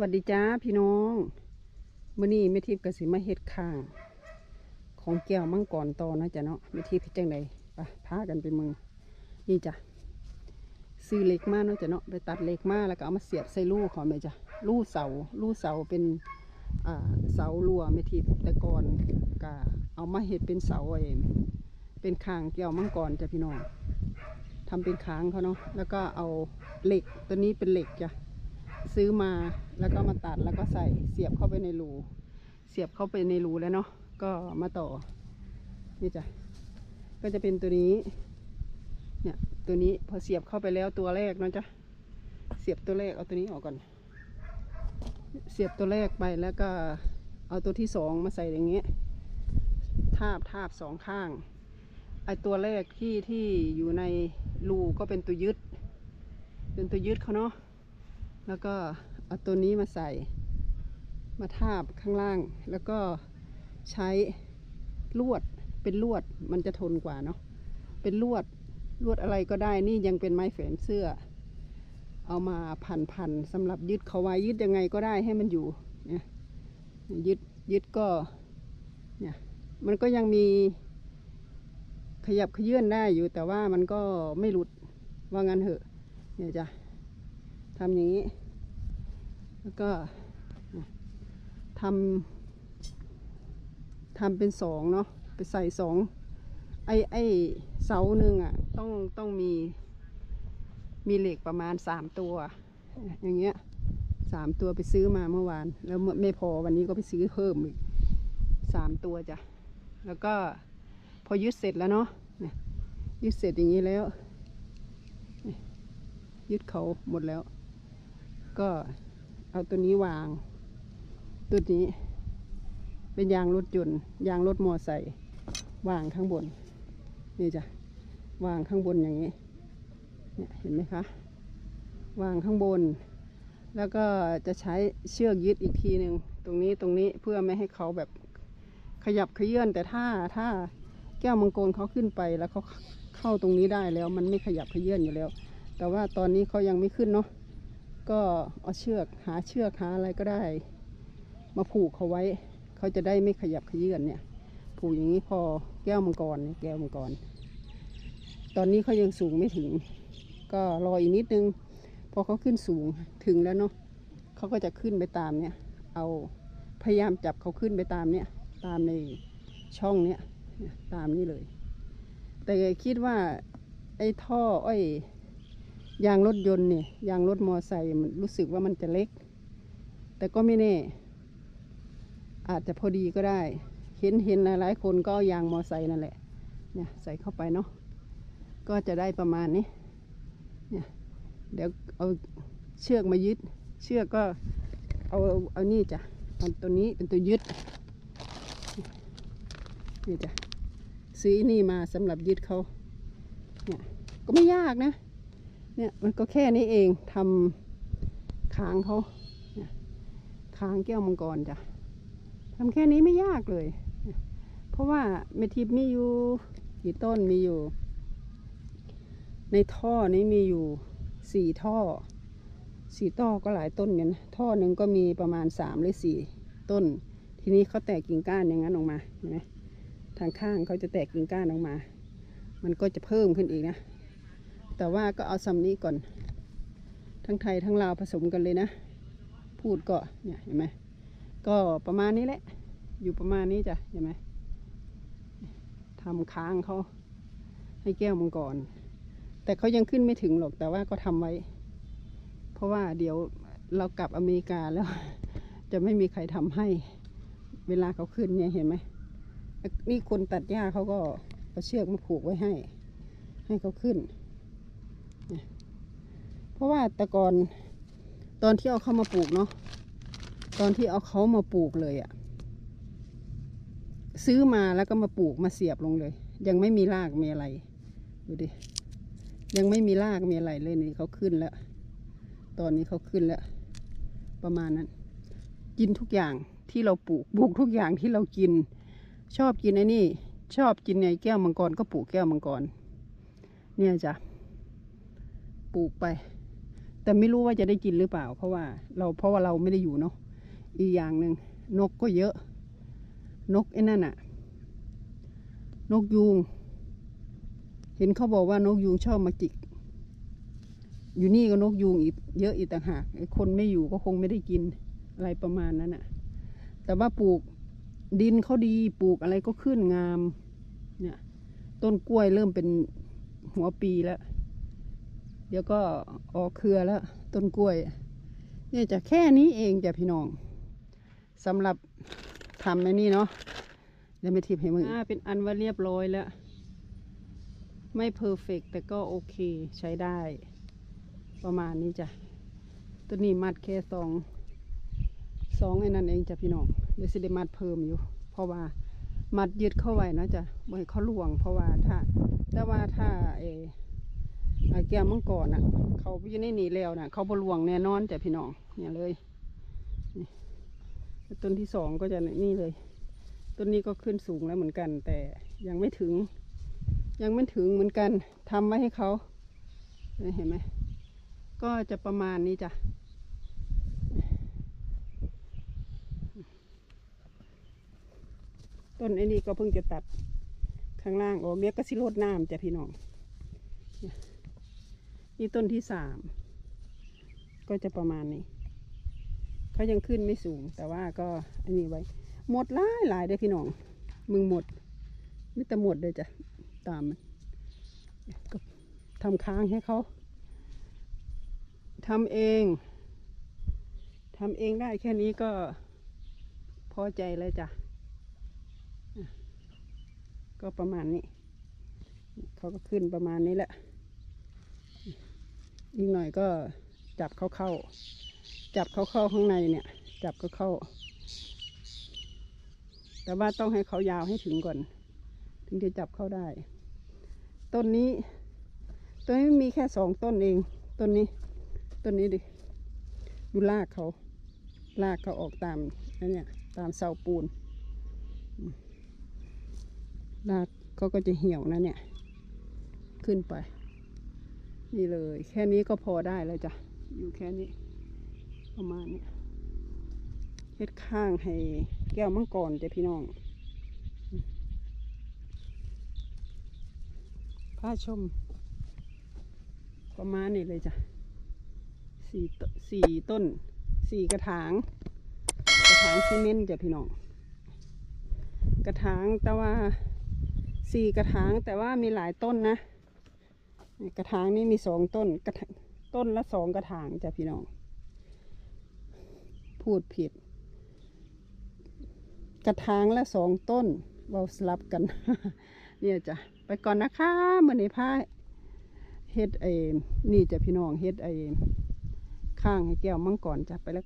วัสดีจ้าพี่น้องมื้อนี้แม่ทิพย์กสิมาเฮ็ดข้าง ของแก้วมังกรต่อนะจ๊ะเนาะแม่ทิพย์เฮ็ดจังไดไปพากันไปมืองนี่จ้ะซื้อเหล็กมาเนาะจ้ะเนาะไปตัดเหล็กมาแล้วก็เอามาเสียบใส่รูขอแม่จ้ะรูเสารูเสาเป็นอ่าเสาลัวแม่ทิพย์แต่ก่อนก็เอามาเฮ็ดเป็นเสาไอ้เป็นข้างแก้วมังกรจ้ะพี่น้องทำเป็นค้างเขาเนาะแล้วก็เอาเหล็กตัวนี้เป็นเหล็กจ้ะ ซื้อมาแล้วก็มาตัดแล้วก็ใส่เสียบเข้าไปในรูเสียบเข้าไปในรูแล้วเนาะก็มาต่อนี่จ้ะก็จะเป็นตัวนี้เนี่ยตัวนี้พอเสียบเข้าไปแล้วตัวแรกเนาะจ้ะเสียบตัวแรกเอาตัวนี้ออกก่อน เสียบตัวแรกไปแล้วก็เอาตัวที่สองมาใส่อย่างเงี้ยทาบทาบสองข้างไอตัวแรกที่ที่อยู่ในรูก็เป็นตัวยึด เป็นตัวยึดเขาเนาะ แล้วก็เอาตัวนี้มาใส่ มาทาบข้างล่าง แล้วก็ใช้ลวดเป็นลวดมันจะทนกว่าเนาะเป็นลวดลวดอะไรก็ได้นี่ยังเป็นไม้แฝนเสื้อ เอามาพันพันๆสำหรับยึดเขาไว้ยึดยังไงก็ได้ให้มันอยู่เนี่ยยึดยึดก็เนี่ยมันก็ยังมีขยับขยื่นได้อยู่แต่ว่ามันก็ไม่หลุดว่างั้นเหอะเนี่ยจ้ะ ทำอย่างนี้ แล้วก็ทำทำเป็นสองเนาะไปใส่สองไอ้ไอ้เสาหนึ่งอะ ต้องต้องมี มีเหล็กประมาณสามตัว อย่างเงี้ยสามตัวไปซื้อมาเมื่อวาน แล้วไม่พอวันนี้ก็ไปซื้อเพิ่มอีกสามตัวจ้ะแล้วก็พอยึดเสร็จแล้วเนาะยยึดเสร็จอย่างนี้แล้วยึดเขาหมดแล้ว ก็เอาตัวนี้วาง ตัวนี้ เป็นยางรถยนต์ยางรถมอไซค์วางข้างบน นี่จ้ะ วางข้างบนอย่างนี้ เนี่ยเห็นไหมคะ วางข้างบน แล้วก็จะใช้เชือกยึดอีกทีหนึ่งตรงนี้ตรงนี้เพื่อไม่ให้เขาแบบขยับขยื่นแต่ถ้าถ้าแก้วมังกรเขาขึ้นไปแล้วเขาเข้าตรงนี้ได้แล้ว มันไม่ขยับขยื่นอยู่แล้ว แต่ว่าตอนนี้เขายังไม่ขึ้นเนาะ ก็เอาเชือกหาเชือกหาอะไรก็ได้ มาผูกเขาไว้ เขาจะได้ไม่ขยับขยื่นเนี่ย ผูกอย่างนี้พอแก้วมังกรแก้วมังกร ตอนนี้เขายังสูงไม่ถึง ก็รออีกนิดนึง พอเขาขึ้นสูงถึงแล้วเนาะเขาก็จะขึ้นไปตามเนี่ย เอาพยายามจับเขาขึ้นไปตามเนี่ย ตามในช่องเนี่ยตามนี่เลย แต่คิดว่าไอ้ท่อไอ้ ยางรถยนต์เนี่ยยางรถมอไซค์มันรู้สึกว่ามันจะเล็ก แต่ก็ไม่แน่ อาจจะพอดีก็ได้ เห็นเห็นหลายๆคนก็ยางมอไซค์นั่นแหละเนี่ยใส่เข้าไปเนาะก็จะได้ประมาณนี้เนี่ยเดี๋ยวเอาเชือกมายึด เชือกก็เอาเอานี่จ้ะเอาตัวนี้เป็นตัวยึดนี่จ้ะซื้อนี่มาสำหรับยึดเขาเนี่ยก็ไม่ยากนะ เนี่ยมันก็แค่นี้เองทำค้างเขาค้างแก้วมังกรจ้ะทำแค่นี้ไม่ยากเลย เพราะว่าเมทิปมีอยู่กี่ต้นมีอยู่ ในท่อนี้มีอยู่สี่ท่อสี่ท่อก็หลายต้นกันนะท่อหนึ่งก็มีประมาณสามหรือสี่ต้น ทีนี้เขาแตกกิ่งก้านอย่างนั้นออกมาเห็นไหมทางข้างเขาจะแตกกิ่งก้านออกมา มันก็จะเพิ่มขึ้นอีกนะ แต่ว่าก็เอาซัมนี้ก่อน ทั้งไทยทั้งลาวผสมกันเลยนะ พูดก็เนี่ยเห็นไหมก็ประมาณนี้แหละ อยู่ประมาณนี้จ้ะเห็นไหมทำค้างเขาให้แก้วมังกร แต่เขายังขึ้นไม่ถึงหรอก แต่ว่าก็ทำไว้ เพราะว่าเดี๋ยวเรากลับอเมริกาแล้ว จะไม่มีใครทำให้ เวลาเขาขึ้นเนี่ยเห็นไหมนี่คนตัดหญ้าเขาก็เอาเชือกมาผูกไว้ให้ ให้เขาขึ้น เพราะว่าแต่ก่อนตอนที่เอาเข้ามาปลูกเนาะตอนที่เอาเขามาปลูกเลยอะซื้อมาแล้วก็มาปลูกมาเสียบลงเลย ยังไม่มีรากมีอะไรดูดิยังไม่มีรากมีอะไรเลยนี่เขาขึ้นแล้ว ตอนนี้เขาขึ้นแล้ว ประมาณนั้น กินทุกอย่างที่เราปลูกปลูกทุกอย่างที่เรากิน ชอบกินไอ้นี่ ชอบกินไอ้แก้วมังกรก็ปลูกแก้วมังกรเนี่ยจ้ะปลูกไป แต่ไม่รู้ว่าจะได้กินหรือเปล่า เพราะว่าเราเพราะว่าเราไม่ได้อยู่เนาะอีกอย่างหนึ่งนกก็เยอะ นกไอ้นั่นอะนกยูง เห็นเขาบอกว่านกยูงชอบมาจิก อยู่นี่ก็นกยูงอีกเยอะอีกต่างหากคนไม่อยู่ก็คงไม่ได้กินอะไรประมาณนั้นอะแต่ว่าปลูกดินเขาดีปลูกอะไรก็ขึ้นงาม เนี่ย ต้นกล้วยเริ่มเป็นหัวปีแล้ว ดี๋ยวก็ออกเครือแล้วต้นกล้วย เนี่ยจะแค่นี้เองจ้ะพี่น้องสำหรับทำในนี่เนาะเดี๋ยวไม่ทิพย์ให้มึงอ่าเป็นอันว่าเรียบร้อยแล้ว ไม่เพอร์เฟกแต่ก็โอเคใช้ได้ ประมาณนี้จ้ะตัวนี้มัดแค่สองสองไอ้นั่นเองจ้ะพี่น้องเดี๋ยวสิได้มัดเพิ่มอยู่ เพราะว่ามัดยึดเข้าไว้นะจ้ะไม่ให้เขาหลวง เพราะว่าถ้าแต่ว่าถ้าเอ แก้วมังกรอะ เขาอยู่ในนี่แล้วน่ะ เขาบลวงแน่นอนจ้ะพี่น้องเนี่ยเลยต้นที่สองก็จะนี่เลย ต้นนี้ก็ขึ้นสูงแล้วเหมือนกัน แต่ยังไม่ถึง ยังไม่ถึงเหมือนกันทำไว้ให้เขาเห็นไหมก็จะประมาณนี้จ้ะต้นไอ้นี่ก็เพิ่งจะตัดข้างล่างออกเดี๋ยวก็สิโรดน้ำจ้ะพี่น้องเนี่ต้นที่สามก็จะประมาณนี้เขายังขึ้นไม่สูง แต่ว่าก็อันนี้ไว้ หมดหลายหลายได้พี่น้อง มึงหมดไม่แต่หมดเลยจ้ะตามมันก็ทำค้างให้เขาทำเองทำเองได้แค่นี้ก็พอใจเลยจ้ะก็ประมาณนี้เขาก็ขึ้นประมาณนี้แหละ อีกหน่อยก็จับเขาเข้า จับเขาเข้าข้างในเนี่ย จับเขาเข้า แต่ว่าต้องให้เขายาวให้ถึงก่อน ถึงจะจับเข้าได้ ต้นนี้ ต้นนี้มีแค่สองต้นเอง ต้นนี้ ต้นนี้ดิ ดูรากเขารากเขาออกตามนั่นเนี่ย ตามเสาปูนรากเขาก็จะเหี่ยวนะเนี่ย ขึ้นไป นี่เลย แค่นี้ก็พอได้แล้วจ้ะ อยู่แค่นี้ ประมาณนี้เฮ็ดข้างให้แก้วมังกรจ้ะพี่น้องผ้าชม ประมาณนี้เลยจ้ะสี่ตสี่ต้นสี่กระถาง กระถางซีเมนต์จ้ะพี่น้อง กระถางแต่ว่าสี่กระถางแต่ว่ามีหลายต้นนะ กระถางนี้มีสองต้นกระถางต้นละสองกระถางจ้ะพี่น้อง พูดผิด กระถางละสองต้นเราสลับกัน เนี่ยจ้ะไปก่อนนะคะเมื่อนี้พาเฮ็ดไอ้นี่จ้ะพี่น้องเฮ็ดไอ้ข้างให้แก้วมังกรจ้ะไปแล้ว